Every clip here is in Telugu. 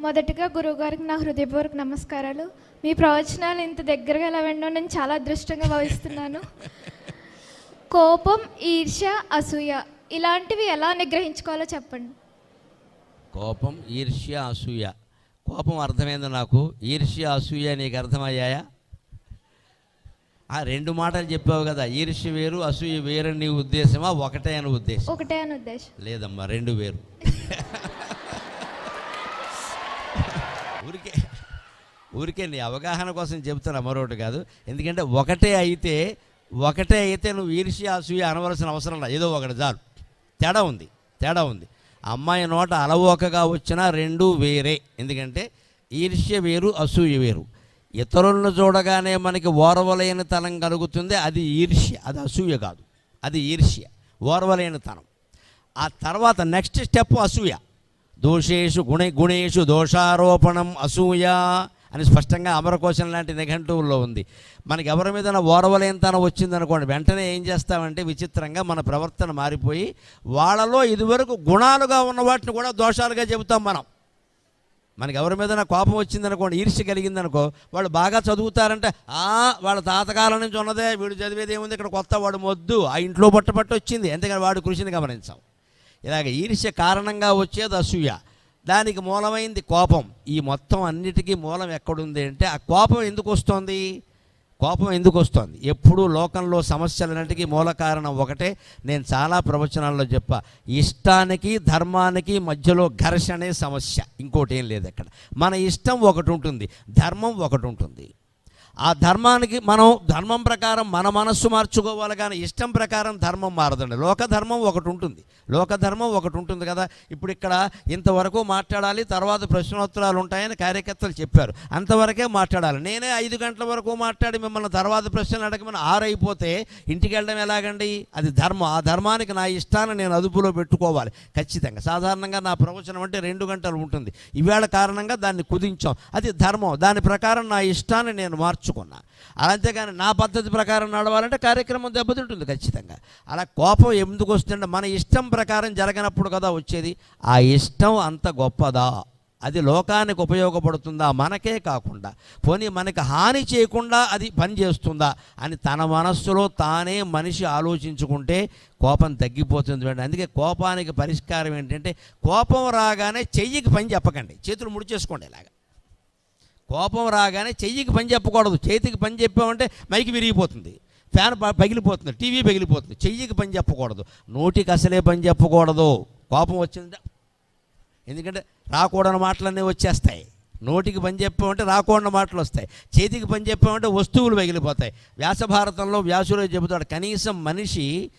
మొదటగా గురువుగారికి నా హృదయపూర్వక నమస్కారాలు. మీ ప్రవచనాలు ఇంత దగ్గరగా ఎలా వినడం నేను చాలా అదృష్టంగా భావిస్తున్నాను. కోపం ఈర్ష్య అసూయ ఇలాంటివి ఎలా నిగ్రహించుకోవాలో చెప్పండి. కోపం ఈర్ష్య అసూయ. కోపం అర్థమైంది నాకు? ఈర్ష్య అసూయ నీకు అర్థమయ్యాయా? ఆ రెండు మాటలు చెప్పావు కదా ఈర్ష్య వేరు అసూయ వేరు నీ ఉద్దేశమా? ఒకటే అని ఉద్దేశం. ఒకటే అని ఉద్దేశం. లేదమ్మా రెండు వేరు. ఊరికే ఊరికే నీ అవగాహన కోసం చెబుతున్నా మరొకటి కాదు. ఎందుకంటే ఒకటే అయితే ఒకటే అయితే నువ్వు ఈర్ష్య అసూయ అనవలసిన అవసరం లేదు. ఏదో ఒకటి చాలు. తేడా ఉంది. తేడా ఉంది. అమ్మాయి నోట అలవోకగా వచ్చినా రెండు వేరే. ఎందుకంటే ఈర్ష్య వేరు అసూయ వేరు. ఇతరులను చూడగానే మనకి ఓర్వలేని తనం కలుగుతుంది. అది ఈర్ష్య అది అసూయ కాదు. అది ఈర్ష్య ఓర్వలేని తనం ఆ తర్వాత నెక్స్ట్ స్టెప్ అసూయ. దోషేషు గుణ గుణేషు దోషారోపణం అసూయ అని స్పష్టంగా అమరకోశం లాంటి నిఘంటువుల్లో ఉంది. మనకి ఎవరి మీద ఓరవలేనితనం వచ్చిందనుకోండి వెంటనే ఏం చేస్తామంటే విచిత్రంగా మన ప్రవర్తన మారిపోయి వాళ్ళలో ఇదివరకు గుణాలుగా ఉన్న వాటిని కూడా దోషాలుగా చెబుతాం మనం. మనకి ఎవరి మీద కోపం వచ్చిందనుకోండి ఈర్ష్య కలిగిందనుకో వాళ్ళు బాగా చదువుతారంటే ఆ వాళ్ళ తాతకాలం నుంచి ఉన్నదే వీడు చదివేది ఏముంది ఇక్కడ కొత్త వాడు మొద్దు ఆ ఇంట్లో పట్టు పట్టు వచ్చింది ఎందుకని వాడు కృషిని గమనించాం. ఇలాగ ఈర్ష్య కారణంగా వచ్చేది అసూయ. దానికి మూలమైంది కోపం. ఈ మొత్తం అన్నిటికీ మూలం ఎక్కడుంది అంటే ఆ కోపం ఎందుకు వస్తుంది? కోపం ఎందుకు వస్తుంది? ఎప్పుడూ లోకంలో సమస్యలన్నిటికీ మూల కారణం ఒకటే. నేను చాలా ప్రవచనాల్లో చెప్పా ఇష్టానికి ధర్మానికి మధ్యలో ఘర్షణే సమస్య. ఇంకోటి ఏం లేదు అక్కడ మన ఇష్టం ఒకటి ఉంటుంది ధర్మం ఒకటి ఉంటుంది. ఆ ధర్మానికి మనం ధర్మం ప్రకారం మన మనస్సు మార్చుకోవాలి కానీ ఇష్టం ప్రకారం ధర్మం మారదండి. లోకధర్మం ఒకటి ఉంటుంది. లోకధర్మం ఒకటి ఉంటుంది కదా. ఇప్పుడు ఇక్కడ ఇంతవరకు మాట్లాడాలి తర్వాత ప్రశ్నోత్తరాలు ఉంటాయని కార్యకర్తలు చెప్పారు. అంతవరకే మాట్లాడాలి. నేనే ఐదు గంటల వరకు మాట్లాడి మిమ్మల్ని తర్వాత ప్రశ్నలు అడగమని ఆరైపోతే ఇంటికి వెళ్ళడం ఎలాగండి? అది ధర్మం. ఆ ధర్మానికి నా ఇష్టాన్ని నేను అదుపులో పెట్టుకోవాలి. ఖచ్చితంగా. సాధారణంగా నా ప్రవచనం అంటే రెండు గంటలు ఉంటుంది. ఇవాళ కారణంగా దాన్ని కుదించాం. అది ధర్మం. దాని ప్రకారం నా ఇష్టాన్ని నేను మార్చు మార్చుకున్నా అలా అంతేగాని నా పద్ధతి ప్రకారం నడవాలంటే కార్యక్రమం దెబ్బతింటుంది ఖచ్చితంగా. అలా కోపం ఎందుకు వస్తుందంటే మన ఇష్టం ప్రకారం జరగనప్పుడు కదా వచ్చేది? ఆ ఇష్టం అంత గొప్పదా? అది లోకానికి ఉపయోగపడుతుందా? మనకే కాకుండా. పోనీ మనకి హాని చేయకుండా అది పనిచేస్తుందా అని తన మనస్సులో తానే మనిషి ఆలోచించుకుంటే కోపం తగ్గిపోతుంది అందుకే కోపానికి పరిష్కారం ఏంటంటే కోపం రాగానే చెయ్యికి పని చెప్పకండి. చేతులు ముడిచేసుకోండి ఇలాగా. కోపం రాగానే చెయ్యికి పని చెప్పకూడదు. చేతికి పని చెప్పామంటే మైకి విరిగిపోతుంది. ఫ్యాన్ పగిలిపోతుంది. టీవీ పగిలిపోతుంది. చెయ్యికి పని చెప్పకూడదు. నోటికి అసలే పని చెప్పకూడదు. కోపం వచ్చింది ఎందుకంటే రాకూడని మాటలన్నీ వచ్చేస్తాయి. నోటికి పని చెప్పామంటే రాకూడని మాటలు వస్తాయి. చేతికి పని చెప్పామంటే వస్తువులు పగిలిపోతాయి. వ్యాసభారతంలో వ్యాసులో చెబుతాడు కనీసం మనిషి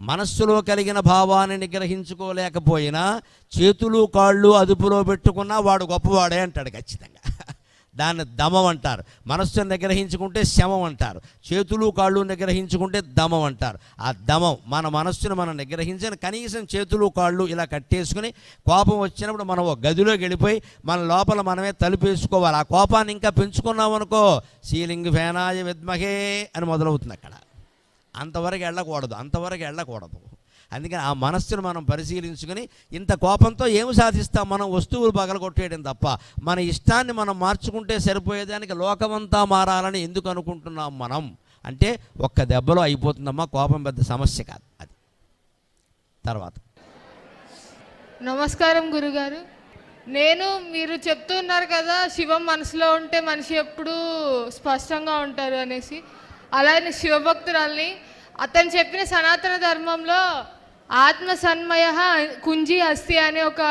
మనస్సులో కలిగిన భావాన్ని నిగ్రహించుకోలేకపోయినా చేతులు కాళ్ళు అదుపులో పెట్టుకున్నా వాడు గొప్పవాడే అంటాడు ఖచ్చితంగా. దాన్ని దమం అంటారు. మనస్సును నిగ్రహించుకుంటే శమం అంటారు. చేతులు కాళ్ళు నిగ్రహించుకుంటే దమం అంటారు. ఆ దమం మన మనస్సును మనం నిగ్రహించిన కనీసం చేతులు కాళ్ళు ఇలా కట్టేసుకుని కోపం వచ్చినప్పుడు మనం ఒక గదిలోకి వెళ్ళిపోయి మన లోపల మనమే తలుపేసుకోవాలి ఆ కోపాన్ని ఇంకా పెంచుకున్నాం అనుకో సీలింగ్ ఫేనాయ విద్మహే అని మొదలవుతుంది అక్కడ. అంతవరకు వెళ్ళకూడదు. అంతవరకు వెళ్ళకూడదు. అందుకని ఆ మనస్సును మనం పరిశీలించుకొని ఇంత కోపంతో ఏమి సాధిస్తాం? మనం వస్తువులు పగలగొట్టేయడం తప్ప. మన ఇష్టాన్ని మనం మార్చుకుంటే సరిపోయేదానికి లోకమంతా మారాలని ఎందుకు అనుకుంటున్నాం మనం? అంటే ఒక్క దెబ్బలో అయిపోతుందమ్మా కోపం పెద్ద సమస్య కాదు అది. తర్వాత. నమస్కారం గురుగారు. నేను మీరు చెప్తున్నారు కదా శివం మనసులో ఉంటే మనిషి ఎప్పుడూ స్పష్టంగా ఉంటారు అనేసి. అలానే శివభక్తురాల్ని అతను చెప్పిన సనాతన ధర్మంలో ఆత్మ సన్మయ కుంజి అస్థి అనే ఒక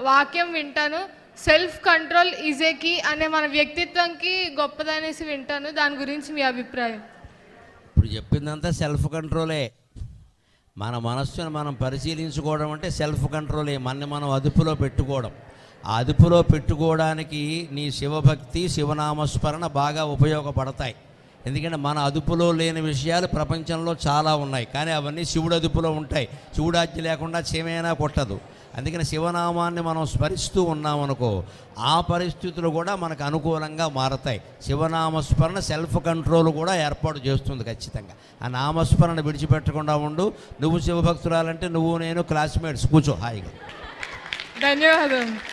వాక్యం వింటాను. Self control is a key అనే మన వ్యక్తిత్వంకి గొప్పదనేసి వింటాను. దాని గురించి మీ అభిప్రాయం? ఇప్పుడు చెప్పిందంతా సెల్ఫ్ కంట్రోలే మన మనస్సును మనం పరిశీలించుకోవడం అంటే సెల్ఫ్ కంట్రోలే మనని మనం అదుపులో పెట్టుకోవడం. ఆ అదుపులో పెట్టుకోవడానికి నీ శివభక్తి శివనామస్మరణ బాగా ఉపయోగపడతాయి. ఎందుకంటే మన అదుపులో లేని విషయాలు ప్రపంచంలో చాలా ఉన్నాయి. కానీ అవన్నీ శివుడు అదుపులో ఉంటాయి. శివుడాజ్ఞ లేకుండా చీమైనా కొట్టదు. అందుకని శివనామాన్ని మనం స్మరిస్తూ ఉన్నామనుకో ఆ పరిస్థితులు కూడా మనకు అనుకూలంగా మారతాయి. శివనామస్మరణ సెల్ఫ్ కంట్రోల్ కూడా ఏర్పాటు చేస్తుంది ఖచ్చితంగా. ఆ నామస్మరణ విడిచిపెట్టకుండా ఉండు. నువ్వు శివభక్తురాలంటే నువ్వు నేను క్లాస్మేట్స్. కూర్చో హాయిగా. ధన్యవాదాలు